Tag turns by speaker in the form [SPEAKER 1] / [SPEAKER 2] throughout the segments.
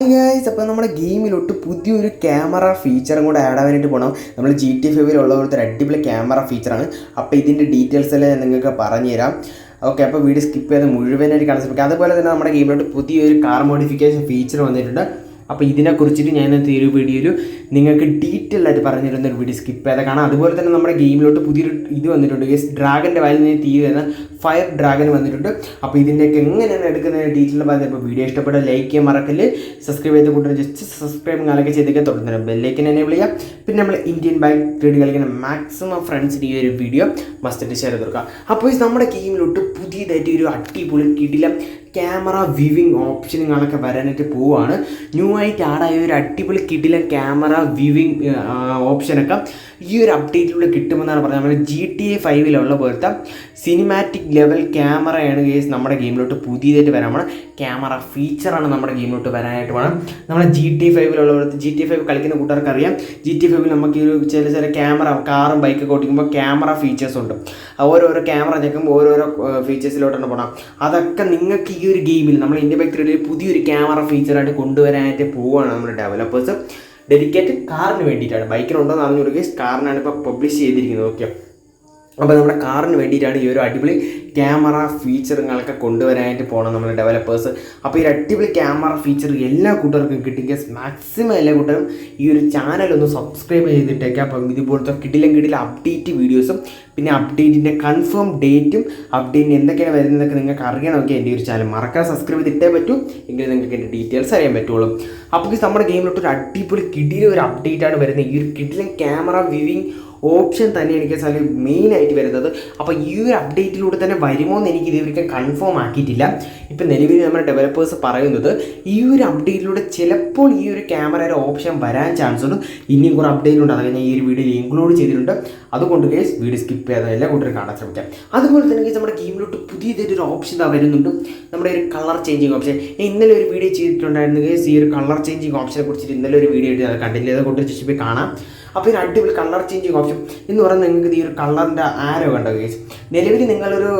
[SPEAKER 1] Guys അപ്പോൾ നമ്മുടെ ഗെയിമിലോട്ട് പുതിയൊരു ക്യാമറ ഫീച്ചറും കൂടെ ആഡ് ആവാനായിട്ട് പോകണം നമ്മൾ ജി ടി ഫൈവിലുള്ള പോലത്തെ ഒരു അടിപൊളി ക്യാമറ ഫീച്ചറാണ് അപ്പോൾ ഇതിന്റെ ഡീറ്റെയിൽസ് എല്ലാം ഞാൻ നിങ്ങൾക്ക് പറഞ്ഞുതരാം. ഓക്കെ അപ്പോൾ വീഡിയോ സ്കിപ്പ് ചെയ്ത് മുഴുവനായിട്ട് കാണാൻ ശ്രമിക്കുക അതുപോലെ തന്നെ നമ്മുടെ ഗെയിമിലോട്ട് പുതിയൊരു കാർ മോഡിഫിക്കേഷൻ ഫീച്ചർ വന്നിട്ടുണ്ട്. അപ്പോൾ ഇതിനെക്കുറിച്ചിട്ട് ഞാൻ ഈ ഒരു നിങ്ങൾക്ക് ഡീറ്റെയിൽ ആയിട്ട് പറഞ്ഞിരുന്ന ഒരു വീഡിയോ സ്കിപ്പ് ചെയ്താൽ കാണാം. അതുപോലെ തന്നെ നമ്മുടെ ഗെയിമിലോട്ട് പുതിയൊരു ഇത് വന്നിട്ടുണ്ട്. യെസ് ഡ്രാഗന്റെ വായിൽ നിന്ന് തീ വരുന്ന ഫയർ ഡ്രാഗൻ വന്നിട്ടുണ്ട്. അപ്പോൾ ഇതിന്റെയൊക്കെ എങ്ങനെയാണ് എടുക്കുന്നതിന് ഡീറ്റെയിൽ പറഞ്ഞപ്പോൾ വീഡിയോ ഇഷ്ടപ്പെട്ട ലൈക്ക് ചെയ്യാൻ മറക്കൽ സബ്സ്ക്രൈബ് ചെയ്ത് കൂട്ടുന്ന ജസ്റ്റ് സബ്സ്ക്രൈബ് കാലൊക്കെ ചെയ്തൊക്കെ തുടങ്ങുന്നത് ബെല്ലൈക്കൻ എനേബിൾ ചെയ്യാം. പിന്നെ നമ്മൾ ഇന്ത്യൻ ബാങ്ക് ട്രേഡ് കളിക്കുന്ന മാക്സിമം ഫ്രണ്ട്സിന് ഈ ഒരു വീഡിയോ മസ്റ്റായിട്ട് ഷെയർ കൊടുക്കുക അപ്പോൾ നമ്മുടെ ഗെയിമിലോട്ട് പുതിയതായിട്ട് ഒരു അടിപൊളി കിടിലം ക്യാമറ വ്യൂവിങ് ഓപ്ഷനുകളൊക്കെ വരാനായിട്ട് പോവുകയാണ് ന്യൂ ആയിട്ട് ആഡായ ഒരു അടിപൊളി കിടിലം ക്യാമറ വ്യൂവിങ് ഓപ്ഷനൊക്കെ ഈ ഒരു അപ്ഡേറ്റിലൂടെ കിട്ടുമെന്നാണ് പറഞ്ഞത്. നമ്മുടെ ജി ടി എ ഫൈവിലുള്ള പോലത്തെ സിനിമാറ്റിക് ലെവൽ ക്യാമറയാണ് കേസ് നമ്മുടെ ഗെയിമിലോട്ട് പുതിയതായിട്ട് വരാൻ പോണം. ക്യാമറ ഫീച്ചറാണ് നമ്മുടെ ഗെയിമിലോട്ട് വരാനായിട്ട് വേണം നമ്മുടെ ജി ടി ഫൈവിലുള്ള പോലത്തെ ജി ടി ഫൈവ് കളിക്കുന്ന കൂട്ടുകാർക്ക് അറിയാം ജി ടി ഫൈവിൽ നമുക്ക് ഈ ഒരു ചില ചില ക്യാമറ കാറും ബൈക്കൊക്കെ ഓടിക്കുമ്പോൾ ക്യാമറ ഫീച്ചേഴ്സ് ഉണ്ട്. ഓരോരോ ക്യാമറ ഞെക്കുമ്പോൾ ഓരോരോ ഫീച്ചേഴ്സിലോട്ടാണ് പോകണം അതൊക്കെ നിങ്ങൾക്ക് ഈ ഒരു ഗെയിമിൽ നമ്മൾ ഇന്ത്യ ബൈക്ക് പുതിയൊരു ക്യാമറ ഫീച്ചറായിട്ട് കൊണ്ടുവരാനായിട്ട് പോവുകയാണ് നമ്മുടെ ഡെവലപ്പേഴ്സ് ഡെഡിക്കേറ്റഡ് കാറിന് വേണ്ടിയിട്ടാണ്. ബൈക്കിനുണ്ടോ എന്ന് അറിഞ്ഞു കൊടുക്കുക കാറിനാണ് ഇപ്പോൾ പബ്ലിഷ് ചെയ്തിരിക്കുന്നത്. ഓക്കെ അപ്പോൾ നമ്മുടെ കാറിന് വേണ്ടിയിട്ടാണ് ഈ ഒരു അടിപൊളി ക്യാമറ ഫീച്ചറുകളൊക്കെ കൊണ്ടുവരാനായിട്ട് പോകണം നമ്മുടെ ഡെവലപ്പേഴ്സ് അപ്പോൾ ഈ അടിപൊളി ക്യാമറ ഫീച്ചർ എല്ലാ കൂട്ടർക്കും കിട്ടിയ മാക്സിമം എല്ലാ കൂട്ടരും ഈ ഒരു ചാനൽ ഒന്ന് സബ്സ്ക്രൈബ് ചെയ്തിട്ടേക്കാം. അപ്പം ഇതുപോലത്തെ കിടിലം കിടില അപ്ഡേറ്റ് വീഡിയോസും പിന്നെ അപ്ഡേറ്റിന്റെ കൺഫേം ഡേറ്റും അപ്ഡേറ്റിന് എന്തൊക്കെയാണ് വരുന്നതൊക്കെ നിങ്ങൾക്ക് അറിയണമെങ്കിൽ എന്റെ ഒരു ചാനൽ മറക്കാൻ സബ്സ്ക്രൈബ് ചെയ്തിട്ടേ പറ്റൂ. എങ്കിൽ നിങ്ങൾക്ക് എന്റെ ഡീറ്റെയിൽസ് അറിയാൻ പറ്റുള്ളൂ. അപ്പോൾ നമ്മുടെ ഗെയിമിലോട്ട് ഒരു അടിപൊളി കിടിലൊരു അപ്ഡേറ്റ് ആണ് വരുന്നത്. ഈ ഒരു കിടിലൻ ക്യാമറ വ്യൂവിങ് ഓപ്ഷൻ തന്നെ എനിക്ക് അതിൽ മെയിൻ ആയിട്ട് വരുന്നത്. അപ്പോൾ ഈ ഒരു അപ്ഡേറ്റിലൂടെ തന്നെ വരുമോ എന്ന് എനിക്ക് ഇതുവരെ കൺഫേം ആക്കിയിട്ടില്ല. ഇപ്പം നിലവിൽ നമ്മുടെ ഡെവലപ്പേഴ്സ് പറയുന്നത് ഈ ഒരു അപ്ഡേറ്റിലൂടെ ചിലപ്പോൾ ഈ ഒരു ക്യാമറയുടെ ഓപ്ഷൻ വരാൻ ചാൻസ് ഉണ്ട്. ഇനിയും കുറേ അപ്ഡേറ്റ് ഉണ്ട്. അതൊക്കെ ഞാൻ ഈ ഒരു വീഡിയോയിൽ ഇൻക്ലൂഡ് ചെയ്തിട്ടുണ്ട്. അതുകൊണ്ട് കേസ് വീഡിയോ സ്കിപ്പ് ചെയ്യാതെ എല്ലാ കൂട്ടരും കാണാൻ ശ്രമിക്കാം. അതുപോലെ തന്നെ കേസ് നമ്മുടെ ഗെയിമിലോട്ട് പുതിയതായിട്ടൊരു ഓപ്ഷൻ ഇതാ വരുന്നുണ്ട്. നമ്മുടെ ഒരു കളർ ചേഞ്ചിങ് ഓപ്ഷൻ ഇന്നലെ ഒരു വീഡിയോ ചെയ്തിട്ടുണ്ടായിരുന്നു കേസ് ഈ ഒരു കളർ ചേഞ്ചിങ് ഓപ്ഷനെ കുറിച്ചിട്ട് ഇന്നലെ ഒരു വീഡിയോ ആയിട്ട് അത് കണ്ടില്ല. അതുകൊണ്ട് പോയി കാണാം. അപ്പോൾ ഒരു അടിപൊളി കളർ ചേഞ്ചിങ് ഓപ്ഷൻ എന്ന് പറയുന്നത് നിങ്ങൾക്ക് ഈ ഒരു കളറിന്റെ ആരോ കണ്ടോ ഗേസ് നിലവിൽ നിങ്ങളൊരു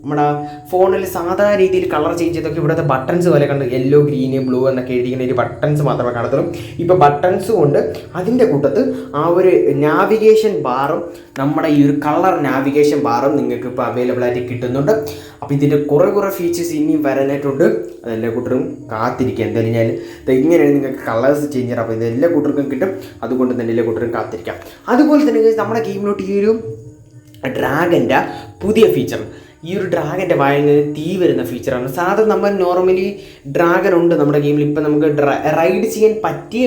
[SPEAKER 1] നമ്മുടെ ഫോണിൽ സാധാരണ രീതിയിൽ കളർ ചേഞ്ച് ചെയ്തൊക്കെ ഇവിടുത്തെ ബട്ടൺസ് പോലെ കണ്ട്? യെല്ലോ ഗ്രീന് ബ്ലൂ എന്നൊക്കെ എഴുതിക്കുന്ന ഒരു ബട്ടൺസ് മാത്രമേ കാണത്തുള്ളൂ. ഇപ്പോൾ ബട്ടൺസ് കൊണ്ട് അതിന്റെ കൂട്ടത്ത് ആ ഒരു നാവിഗേഷൻ ബാറും നമ്മുടെ ഈ ഒരു കളർ നാവിഗേഷൻ ബാറും നിങ്ങൾക്ക് ഇപ്പോൾ അവൈലബിൾ ആയിട്ട് കിട്ടുന്നുണ്ട്. അപ്പോൾ ഇതിന്റെ കുറേ കുറേ ഫീച്ചേഴ്സ് ഇനിയും വരാനായിട്ടുണ്ട്. അതെല്ലാ കൂട്ടരും കാത്തിരിക്കുക. എന്തായാലും ഞാൻ ഇങ്ങനെയാണ് നിങ്ങൾക്ക് കളേഴ്സ് ചേഞ്ച് ചെയ്യാം അപ്പോൾ ഇത് എല്ലാ കൂട്ടർക്കും കിട്ടും. അതുകൊണ്ട് തന്നെ എല്ലാ കൂട്ടരും കാത്തിരിക്കാം. അതുപോലെ തന്നെ നമ്മുടെ ഗെയിമിലോട്ട് ഈ ഒരു ഡ്രാഗന്റെ പുതിയ ഫീച്ചർ ഈ ഒരു ഡ്രാഗന്റെ വായിൽ നിന്ന് തീ വരുന്ന ഫീച്ചറാണ് സാധാരണ നമ്മൾ നോർമലി ഡ്രാഗൺ ഉണ്ട് നമ്മുടെ ഗെയിമിൽ ഇപ്പം നമുക്ക് റൈഡ് ചെയ്യാൻ പറ്റിയ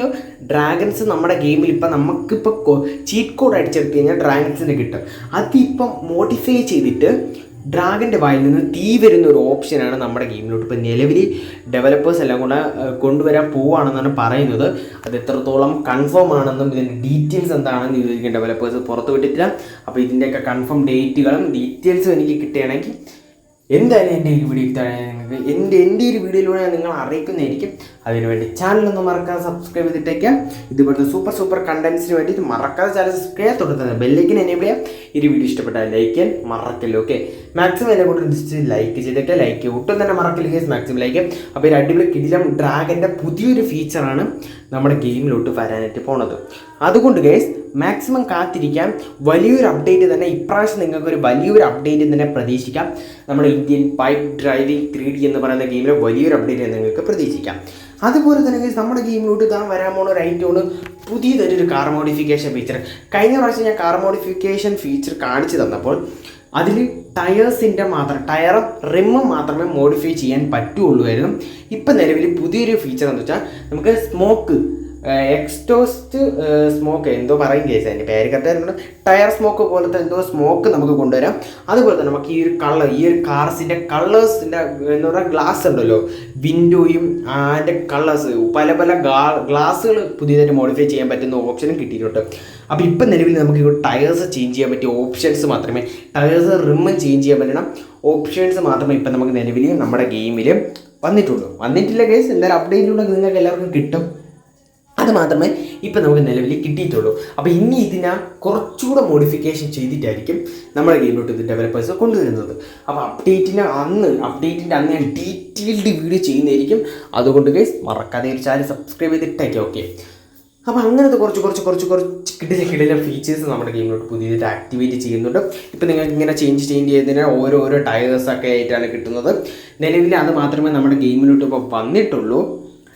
[SPEAKER 1] ഡ്രാഗൺസ് നമ്മുടെ ഗെയിമിൽ ഇപ്പം നമുക്കിപ്പോൾ ചീറ്റ് കോഡ് അടിച്ചെടുത്ത് കഴിഞ്ഞാൽ ഡ്രാഗൺസിന് കിട്ടും. അതിപ്പം മോഡിഫൈ ചെയ്തിട്ട് ഡ്രാഗന്റെ വായിൽ നിന്ന് തീ വരുന്ന ഒരു ഓപ്ഷനാണ് നമ്മുടെ ഗെയിമിലോട്ട്. ഇപ്പോൾ നിലവിൽ ഡെവലപ്പേഴ്സ് എല്ലാം കൂടെ കൊണ്ടുവരാൻ പോവുകയാണെന്നാണ് പറയുന്നത്. അത് എത്രത്തോളം കൺഫേം ആണെന്നും ഇതിന്റെ ഡീറ്റെയിൽസ് എന്താണെന്ന് ചോദിക്കും ഡെവലപ്പേഴ്സ് പുറത്ത് വിട്ടിട്ടില്ല. അപ്പോൾ ഇതിന്റെയൊക്കെ കൺഫേം ഡേറ്റുകളും ഡീറ്റെയിൽസും എനിക്ക് കിട്ടുകയാണെങ്കിൽ എന്തായാലും എന്റെ ഈ വീഡിയോ എന്റെ എന്റെ ഒരു വീഡിയോയിലൂടെ നിങ്ങൾ അറിയിക്കുന്നതായിരിക്കും. അതിനുവേണ്ടി ചാനലൊന്നും മറക്കാതെ സബ്സ്ക്രൈബ് ചെയ്തിട്ടേക്കാം. ഇതുപോലത്തെ സൂപ്പർ സൂപ്പർ കണ്ടൻസിന് വേണ്ടിയിട്ട് മറക്കാതെ ചാനൽ സബ്സ്ക്രൈബ് തുടർന്ന് ബെല്ലേക്കിന് എന്നെ ഇവിടെ ഈ വീഡിയോ ഇഷ്ടപ്പെട്ടാൽ ലൈക്ക് ചെയ്യാൻ മറക്കല്ലോ ഓക്കെ മാക്സിമം എന്നെ കൂടെ ലൈക്ക് ചെയ്തിട്ട് ലൈക്ക് ഒട്ടും തന്നെ മറക്കില്ല ഗേസ് മാക്സിമം ലൈക്ക് അപ്പോൾ ഒരു അടിപൊളി കിടിലം ഡ്രാഗന്റെ പുതിയൊരു ഫീച്ചറാണ് നമ്മുടെ ഗെയിമിലോട്ട് വരാനായിട്ട് പോണത്. അതുകൊണ്ട് ഗേസ് മാക്സിമം കാത്തിരിക്കാം. വലിയൊരു അപ്ഡേറ്റ് തന്നെ ഇപ്രാവശ്യം നിങ്ങൾക്ക് ഒരു വലിയൊരു അപ്ഡേറ്റ് തന്നെ പ്രതീക്ഷിക്കാം. നമ്മുടെ Indian bike driving three D എന്ന് പറയുന്ന ഗെയിമിലെ വലിയൊരു അപ്ഡേറ്റ് നിങ്ങൾക്ക് പ്രതീക്ഷിക്കാം. അതുപോലെ തന്നെ നമ്മുടെ ഗെയിമിലോട്ട് താൻ വരാൻ പോണ ഒരു ഐറ്റമാണ് പുതിയതൊരു കാർ മോഡിഫിക്കേഷൻ ഫീച്ചർ കഴിഞ്ഞ പ്രാവശ്യം ഞാൻ കാർ മോഡിഫിക്കേഷൻ ഫീച്ചർ കാണിച്ചു തന്നപ്പോൾ അതിൽ ടയേഴ്സിന്റെ മാത്രം ടയറും റിമ്മും മാത്രമേ മോഡിഫൈ ചെയ്യാൻ പറ്റുള്ളൂ ഇപ്പം നിലവിൽ പുതിയൊരു ഫീച്ചർ എന്ന് വെച്ചാൽ നമുക്ക് സ്മോക്ക് എക്സ്റ്റോസ്റ്റ് സ്മോക്ക് എന്തോ പറയും കേസ്. അതിന്റെ പേര് കറക്റ്റ് ടയർ സ്മോക്ക് പോലത്തെ എന്തോ സ്മോക്ക് നമുക്ക് കൊണ്ടുവരാം. അതുപോലെ തന്നെ നമുക്ക് ഈ ഒരു കളർ ഈ ഒരു കാർസിന്റെ കളേഴ്സിന്റെ എന്ന് പറഞ്ഞാൽ ഗ്ലാസ് ഉണ്ടല്ലോ. വിൻഡോയും അതിന്റെ കളേഴ്സ് പല പല ഗ്ലാസ്സുകൾ പുതിയതായിട്ട് മോഡിഫൈ ചെയ്യാൻ പറ്റുന്ന ഓപ്ഷനും കിട്ടിയിട്ടുണ്ട്. അപ്പോൾ ഇപ്പം നിലവിൽ നമുക്ക് ടയേഴ്സ് ചേഞ്ച് ചെയ്യാൻ പറ്റിയ ഓപ്ഷൻസ് മാത്രമേ ടയേഴ്സ് റിമ്മ് ചേഞ്ച് ചെയ്യാൻ പറ്റണം. ഓപ്ഷൻസ് മാത്രമേ ഇപ്പം നമുക്ക് നിലവിൽ നമ്മുടെ ഗെയിമിൽ വന്നിട്ടുള്ളൂ. വന്നിട്ടില്ല കേസ് എന്തായാലും അപ്ഡേറ്റിലൂടെ നിങ്ങൾക്ക് എല്ലാവർക്കും കിട്ടും. അത് മാത്രമേ ഇപ്പം നമുക്ക് നിലവിൽ കിട്ടിയിട്ടുള്ളൂ. അപ്പോൾ ഇനി ഇതിനെ കുറച്ചുകൂടെ മോഡിഫിക്കേഷൻ ചെയ്തിട്ടായിരിക്കും നമ്മുടെ ഗെയിമിലോട്ട് ഇത് ഡെവലപ്പേഴ്സ് കൊണ്ടുവരുന്നത്. അപ്പോൾ അപ്ഡേറ്റിന് അന്ന് അപ്ഡേറ്റിന്റെ അന്ന് ഞാൻ ഡീറ്റെയിൽഡ് വീഡിയോ ചെയ്യുന്നതായിരിക്കും. അതുകൊണ്ട് ഗൈസ് മറക്കാതെ ചാനൽ സബ്സ്ക്രൈബ് ചെയ്തിട്ടായിരിക്കും. ഓക്കെ അപ്പോൾ അങ്ങനത്തെ കുറച്ച് കുറച്ച് കുറച്ച് കുറച്ച് കിടില കിടില ഫീച്ചേഴ്സ് നമ്മുടെ ഗെയിമിലോട്ട് പുതിയതായിട്ട് ആക്ടിവേറ്റ് ചെയ്യുന്നുണ്ട്. ഇപ്പോൾ നിങ്ങൾക്ക് ഇങ്ങനെ ചേഞ്ച് ചേഞ്ച് ചെയ്തതിന് ഓരോരോ ടയേഴ്സൊക്കെ ആയിട്ടാണ് കിട്ടുന്നത്. നിലവിൽ അത് മാത്രമേ നമ്മുടെ ഗെയിമിലോട്ട് ഇപ്പോൾ വന്നിട്ടുള്ളൂ.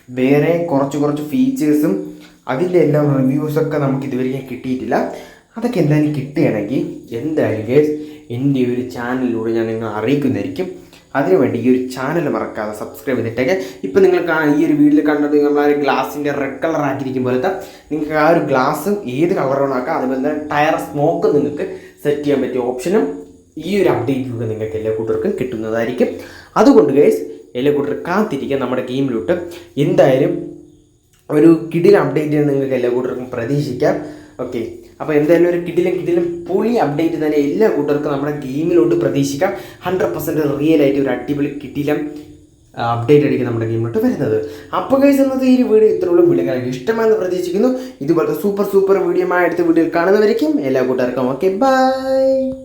[SPEAKER 1] വേറെ കുറച്ച് കുറച്ച് ഫീച്ചേഴ്സും അതിന്റെ എല്ലാം റിവ്യൂസൊക്കെ നമുക്ക് ഇതുവരെ കിട്ടിയിട്ടില്ല. അതൊക്കെ എന്തായാലും കിട്ടുകയാണെങ്കിൽ എന്തായാലും ഗേസ് എന്റെ ഒരു ചാനലിലൂടെ ഞാൻ നിങ്ങൾ അറിയിക്കുന്നതായിരിക്കും. അതിനുവേണ്ടി ഈ ഒരു ചാനൽ മറക്കാതെ സബ്സ്ക്രൈബ് ചെയ്തിട്ടൊക്കെ. ഇപ്പം നിങ്ങൾ ഈ ഒരു വീഡിയോയിൽ കണ്ടത് നമ്മൾ ആ ഒരു ഗ്ലാസിന്റെ റെഡ് കളർ ആക്കിയിരിക്കും പോലത്തെ നിങ്ങൾക്ക് ആ ഒരു ഗ്ലാസ് ഏത് കളറാണ് ആക്കാം. അതുപോലെ തന്നെ ടയർ സ്മോക്ക് നിങ്ങൾക്ക് സെറ്റ് ചെയ്യാൻ പറ്റിയ ഓപ്ഷനും ഈ ഒരു അപ്ഡേറ്റിലൂടെ നിങ്ങൾക്ക് എല്ലാ കൂട്ടർക്കും കിട്ടുന്നതായിരിക്കും. അതുകൊണ്ട് ഗൈസ് എല്ലാ കാത്തിരിക്കുക നമ്മുടെ ഗെയിമിലോട്ട്. എന്തായാലും ഒരു കിടിൽ അപ്ഡേറ്റ് നിങ്ങൾക്ക് എല്ലാ കൂട്ടർക്കും പ്രതീക്ഷിക്കാം. ഓക്കെ അപ്പോൾ എന്തായാലും ഒരു കിടിലും കിടിലും പൊളി അപ്ഡേറ്റ് തന്നെ എല്ലാ കൂട്ടർക്കും നമ്മുടെ ഗെയിമിലോട്ട് പ്രതീക്ഷിക്കാം. ഹൺഡ്രഡ് പെർസെന്റ് റിയൽ ആയിട്ട് ഒരു അടിപൊളി കിടിലം അപ്ഡേറ്റ് ആയിരിക്കും നമ്മുടെ ഗെയിമിലോട്ട് വരുന്നത്. അപ്പോൾ കഴിച്ച് ഇന്നത്തെ ഈ വീഡിയോ ഇത്രയുള്ള. വീഡിയോ നിങ്ങൾക്ക് ഇഷ്ടമാണെന്ന് പ്രതീക്ഷിക്കുന്നു. ഇതുപോലത്തെ സൂപ്പർ സൂപ്പർ വീഡിയോ അടുത്ത വീഡിയോയിൽ കാണുന്നവരേക്കും എല്ലാ കൂട്ടുകാർക്കും ഓക്കെ ബൈ